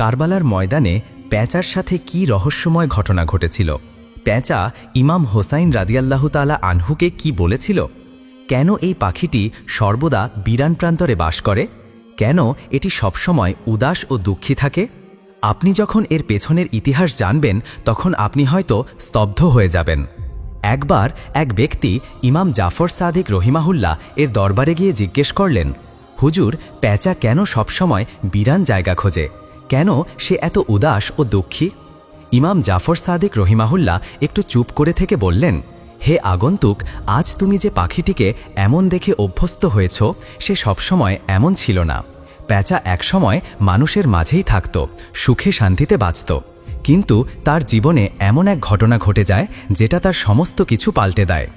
কারবালার ময়দানে প্যাঁচার সাথে কি রহস্যময় ঘটনা ঘটেছিল? প্যাঁচা ইমাম হোসাইন রাদিয়াল্লাহু তালা আনহুকে কি বলেছিল? কেন এই পাখিটি সর্বদা বিরান প্রান্তরে বাস করে? কেন এটি সবসময় উদাস ও দুঃখী থাকে? আপনি যখন এর পেছনের ইতিহাস জানবেন, তখন আপনি হয়তো স্তব্ধ হয়ে যাবেন। একবার এক ব্যক্তি ইমাম জাফর সাদিক রহিমাহুল্লাহ এর দরবারে গিয়ে জিজ্ঞেস করলেন, হুজুর, প্যাঁচা কেন সবসময় বিরান জায়গা খোঁজে? কেন সে এত উদাস ও দুঃখী? ইমাম জাফর সাদিক রহিমাহুল্লাহ একটু চুপ করে থেকে বললেন, হে আগন্তুক, আজ তুমি যে পাখিটিকে এমন দেখে অভ্যস্ত হয়েছ, সে সবসময় এমন ছিল না। প্যাঁচা একসময় মানুষের মাঝেই থাকত, সুখে শান্তিতে বাঁচত। কিন্তু তার জীবনে এমন এক ঘটনা ঘটে যায়, যেটা তার সমস্ত কিছু পাল্টে দেয়।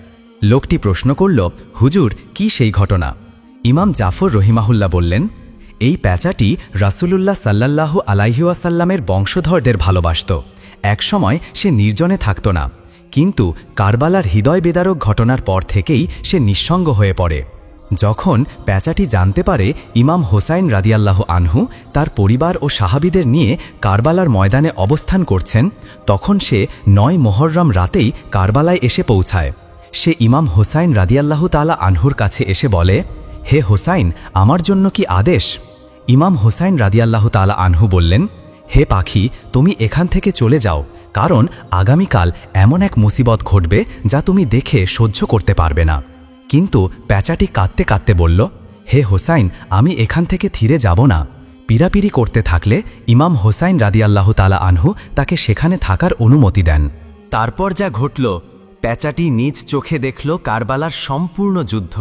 লোকটি প্রশ্ন করল, হুজুর, কি সেই ঘটনা? ইমাম জাফর রহিমাহুল্লা বললেন এই প্যাঁচাটি রাসূলুল্লাহ সাল্লাল্লাহু আলাইহুয়াসাল্লামের বংশধরদের ভালোবাসত। একসময় সে নির্জনে থাকত না। কিন্তু কারবালার হৃদয় বেদারক ঘটনার পর থেকেই সে নিঃসঙ্গ হয়ে পড়ে। যখন প্যাঁচাটি জানতে পারে ইমাম হোসাইন রাদিয়াল্লাহ আনহু তার পরিবার ও সাহাবিদের নিয়ে কারবালার ময়দানে অবস্থান করছেন, তখন সে নয় মোহররম রাতেই কারবালায় এসে পৌঁছায়। সে ইমাম হোসাইন রাদিয়াল্লাহ তালা আনহুর কাছে এসে বলে, হে হোসাইন, আমার জন্য কি আদেশ? ইমাম হোসাইন রাদিয়াল্লাহ তালা আনহু বললেন, হে পাখি, তুমি এখান থেকে চলে যাও, কারণ আগামীকাল এমন এক মুসিবত ঘটবে যা তুমি দেখে সহ্য করতে পারবে না। কিন্তু প্যাঁচাটি কাঁদতে কাঁদতে বলল, হে হোসাইন, আমি এখান থেকে থিরে যাব না। পিরাপিরি করতে থাকলে ইমাম হোসাইন রাদিয়াল্লাহ তালা আনহু তাকে সেখানে থাকার অনুমতি দেন। তারপর যা ঘটল, প্যাঁচাটি নিজ চোখে দেখল কারবালার সম্পূর্ণ যুদ্ধ।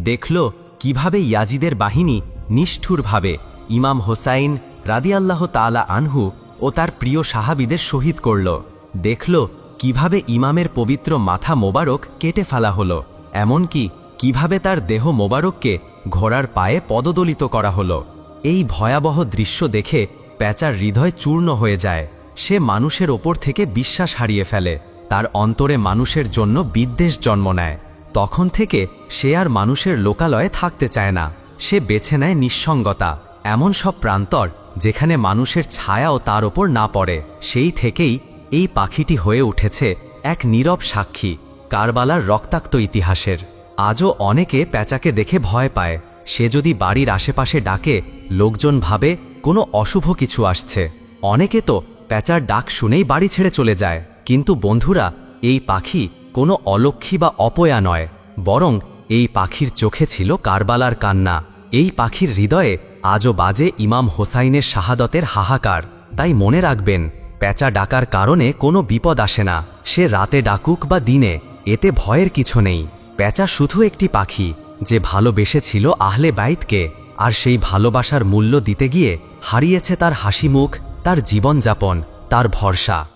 দেখল কীভাবে ইয়াজিদের বাহিনী নিষ্ঠুরভাবে ইমাম হোসাইন রাদিয়াল্লাহ তালা আনহু ও তার প্রিয় সাহাবিদের শহীদ করল। দেখল কীভাবে ইমামের পবিত্র মাথা মোবারক কেটে ফেলা হল, এমনকি কীভাবে তার দেহ মোবারককে ঘোড়ার পায়ে পদদলিত করা হল। এই ভয়াবহ দৃশ্য দেখে প্যাঁচার হৃদয় চূর্ণ হয়ে যায়। সে মানুষের ওপর থেকে বিশ্বাস হারিয়ে ফেলে, তার অন্তরে মানুষের জন্য বিদ্বেষ জন্ম নেয়। তখন থেকে সে আর মানুষের লোকালয়ে থাকতে চায় না। সে বেছে নেয় নিঃসঙ্গতা, এমন সব প্রান্তর যেখানে মানুষের ছায়াও তার ওপর না পড়ে। সেই থেকেই এই পাখিটি হয়ে উঠেছে এক নীরব সাক্ষী, কারবালার রক্তাক্ত ইতিহাসের। আজও অনেকে প্যাঁচাকে দেখে ভয় পায়। সে যদি বাড়ির আশেপাশে ডাকে, লোকজন ভাবে কোনো অশুভ কিছু আসছে। অনেকে তো প্যাঁচার ডাক শুনেই বাড়ি ছেড়ে চলে যায়। কিন্তু বন্ধুরা, এই পাখি কোনো অলক্ষী বা অপয়া নয়, বরং এই পাখির চোখে ছিল কারবালার কান্না। এই পাখির হৃদয়ে আজও বাজে ইমাম হোসাইনের শাহাদতের হাহাকার। তাই মনে রাখবেন, প্যাঁচা ডাকার কারণে কোনো বিপদ আসে না। সে রাতে ডাকুক বা দিনে, এতে ভয়ের কিছু নেই। প্যাঁচা শুধু একটি পাখি, যে ভালোবেসেছিল আহলে বাইতকে, আর সেই ভালোবাসার মূল্য দিতে গিয়ে হারিয়েছে তার হাসিমুখ, তার জীবনযাপন, তার ভরসা।